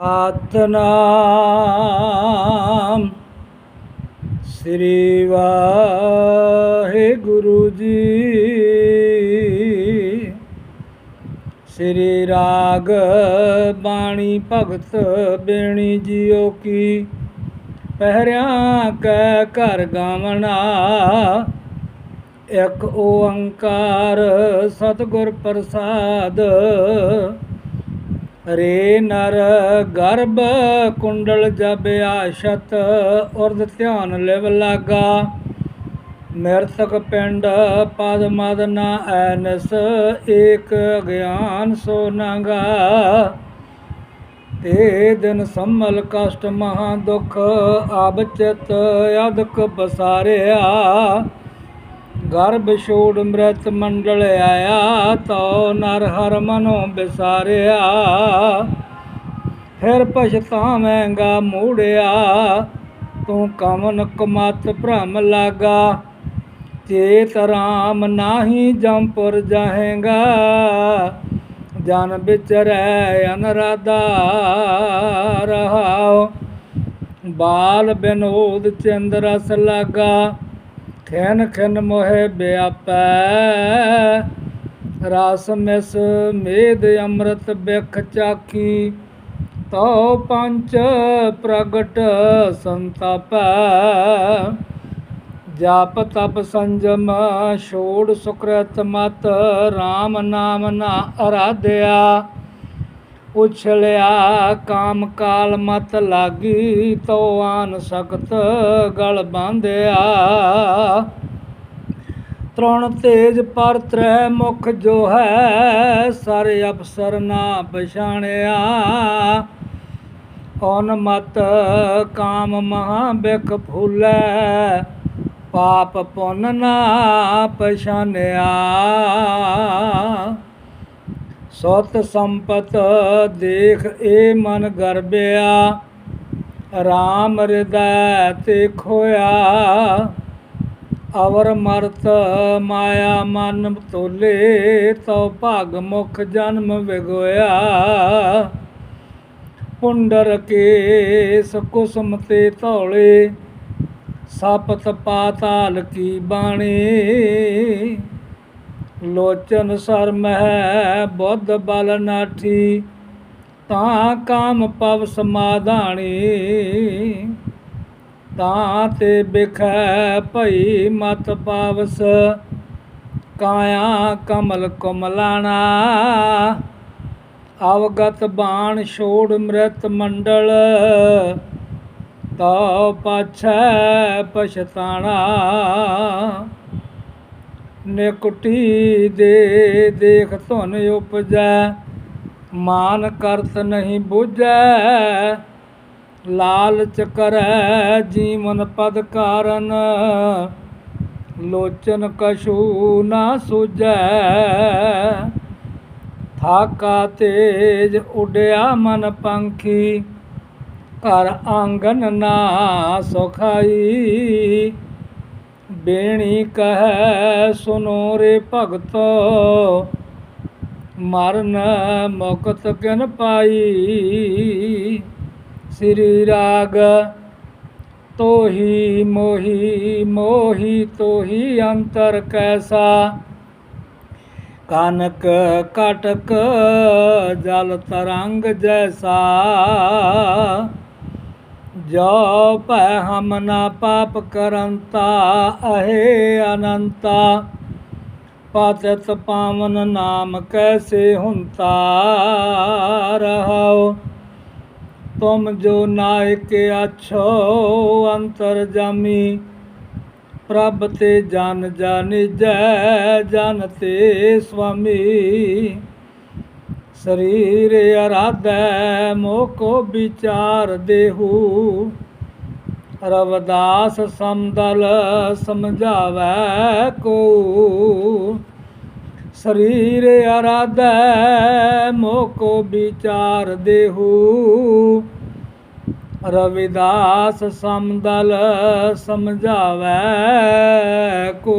ਸਤਨਾਮ ਸ੍ਰੀ ਵਾਹਿਗੁਰੂ ਜੀ। ਸ੍ਰੀ ਰਾਗ ਬਾਣੀ ਭਗਤ ਬੇਣੀ ਜੀਓ ਕੀ ਪਹਿਰਿਆਂ ਕੈ ਘਰ ਗਾਵਣਾ। ਇੱਕ ਓੰਕਾਰ ਸਤਿਗੁਰ ਪ੍ਰਸਾਦ ਰੇ ਨਰ, ਗਰਭ ਕੁੰਡਲ ਜਬ ਆਸ਼ਤ ਉਰਦ ਧਿਆਨ ਲਿਵ ਲਾਗਾ। ਮਿਰਤਕ ਪਿੰਡ, ਪਦ ਮਦ ਨਾ ਐਨਸ, ਏਕ ਗਿਆਨ ਸੋ ਨੰਗਾ। ਤੇ ਦਿਨ ਸੰਮਲ ਕਸ਼ਟ ਮਹਾ ਦੁਖ ਆਬ ਚਿਤ ਅਦਕ ਬਸਾਰਿਆ ਗਰਭ ਛੋੜ ਮ੍ਰਿਤ ਮੰਡਲ ਆਇਆ ਤੋ ਨਰ ਹਰ ਮਨੋ ਬਿਸਾਰਿਆ। ਫਿਰ ਪਛਤਾਵੇਂਗਾ ਮੂੜਿਆ, ਤੂੰ ਕਮਨ ਕਮਤ ਭ੍ਰਮ ਲਾਗਾ। ਚੇਤ ਰਾਮ ਨਾਹੀ ਜੰਪੁਰ ਜਾਹੇਗਾ, ਜਨ ਵਿਚਰੈ ਅਨਰਾਧਾ ਰਹਾਉ। ਬਾਲ ਬਿਨੋਦ ਚੰਦ ਰਸ ਲਾਗਾ ਖੈਨ ਖੈਨ ਮੋਹਿ ਬਿਆਪੈ, ਰਸ ਮਿਸ ਮੇਦ ਅੰਮ੍ਰਿਤ ਬਿਖ ਚਾਖੀ ਤੋ ਪੰਚ ਪ੍ਰਗਟ ਸੰਤਾਪੈ। ਜਾਪ ਤਪ ਸੰਜਮ ਛੋੜ ਸੁਕ੍ਰਿਤ ਮਤ RAM ਨਾਮ ਨਾ ਅਰਾਧਿਆ। ਉਛਲਿਆ ਕਾਮ ਕਾਲ ਮਤ ਲਾਗੀ ਤੋ ਆਨ ਸਖਤ ਗਲ ਬਾਂਧਿਆ। ਤ੍ਰਣ ਤੇਜ ਪਰ ਤ੍ਰੈ ਮੁਖ ਜੋ ਹੈ, ਸਾਰੇ ਅਪਸਰ ਨਾ ਪਛਾਣਿਆ। ਔਨ ਮਤ ਕਾਮ ਮਹਾ ਬਿਖ ਫੂਲੈ, ਪਾਪ ਪੁੰਨ ਨਾ ਪਛਾਨਿਆ ਸਤ ਸੰਪਤ ਦੇਖ ਏ ਮਨ ਗਰਬਿਆ, ਰਾਮ ਹਿਰਦੈ ਤੇ ਖੋਇਆ ਅਵਰ ਮਰਤ ਮਾਇਆ ਮਨ ਤੋਲੇ ਤਉ ਭਗ ਮੁਖ ਜਨਮ ਵਿਗੋਇਆ। ਪੁੰਡਰ ਕੇਸ ਕੁਸਮ ਤੇ ਧੌਲੇ, ਸਪਤ ਪਾਤਾਲ ਕੀ ਬਾਣੀ। ਲੋਚਨ ਸਰ ਮਹਿ ਬੁੱਧ ਬਲ ਨਾਠੀ, ਤਾਂ ਕਾਮ ਪਵ ਸਮਾਧਾਣੀ। ਤਾਂ ਤੇ ਬਿਖੈ ਭਈ ਮਤ ਪਾਵਸ, ਕਾਇਆ ਕਮਲ ਕਮਲਾਣਾ। ਅਵਗਤ ਬਾਣ ਛੋੜ ਮ੍ਰਿਤ ਮੰਡਲ ਤਾ ਪਾਛੈ ਪਛਤਾਣਾ। ਨਿਕਟੀ ਦੇ, ਦੇਖ ਧੁਨ ਉਪਜੈ, ਮਾਨ ਕਰਤ ਨਹੀਂ ਬੁਝੈ। ਲਾਲਚ ਕਰੈ ਜੀਵਨ ਪਦ ਕਾਰਨ, ਲੋਚਨ ਕਛੂ ਨਾ ਸੁਝੈ। ਥਾਕਾ ਤੇਜ ਉਡਿਆ ਮਨ ਪੰਖੀ, ਘਰ ਆਂਗਨ ਨਾ ਸੁਖਾਈ। ਬੇਣੀ ਕਹੈ ਸੁਨੋ ਰੇ ਭਗਤੋ, ਮਰਨ ਮੁਕਤ ਕਿਨ ਪਾਈ? ਸ੍ਰੀ ਰਾਗ ਤੋਹੀ ਮੋਹੀ ਮੋਹੀ ਤੋਹੀ ਅੰਤਰ ਕੈਸਾ? ਕਨਕ ਕਾਟਕ ਜਲ ਤਰੰਗ ਜੈਸਾ। ਜੋ ਭੈ ਹਮ ਨਾ ਪਾਪ ਕਰੰਤਾ, ਅਹੇ ਅਨੰਤਾ। ਪਾਤਿਤ ਪਾਵਨ ਨਾਮ ਕੈਸੇ ਹੁੰਤਾ ਰਹਾਓ ਤੁਮ ਜੋ ਨਾਇਕ ਅਛੋ ਅੰਤਰ ਜਾਮੀ। ਪ੍ਰਭ ਤੇ ਜਨ ਜਾਣੀਜੈ ਜਨ ਤੇ ਸੁਆਮੀ ਸਰੀਰ ਅਰਾਧੈ ਮੋਕੋ ਵਿਚਾਰ ਦੇਹੂ। ਰਵਦਾਸ ਸਮਦਲ ਸਮਝਾਵੈ ਕੋ ਸਰੀਰ ਅਰਾਧੈ ਮੋਕੋ ਵਿਚਾਰ ਦੇਹੂ। ਰਵਿਦਾਸ ਸਮਦਲ ਸਮਝਾਵੈ ਕੋ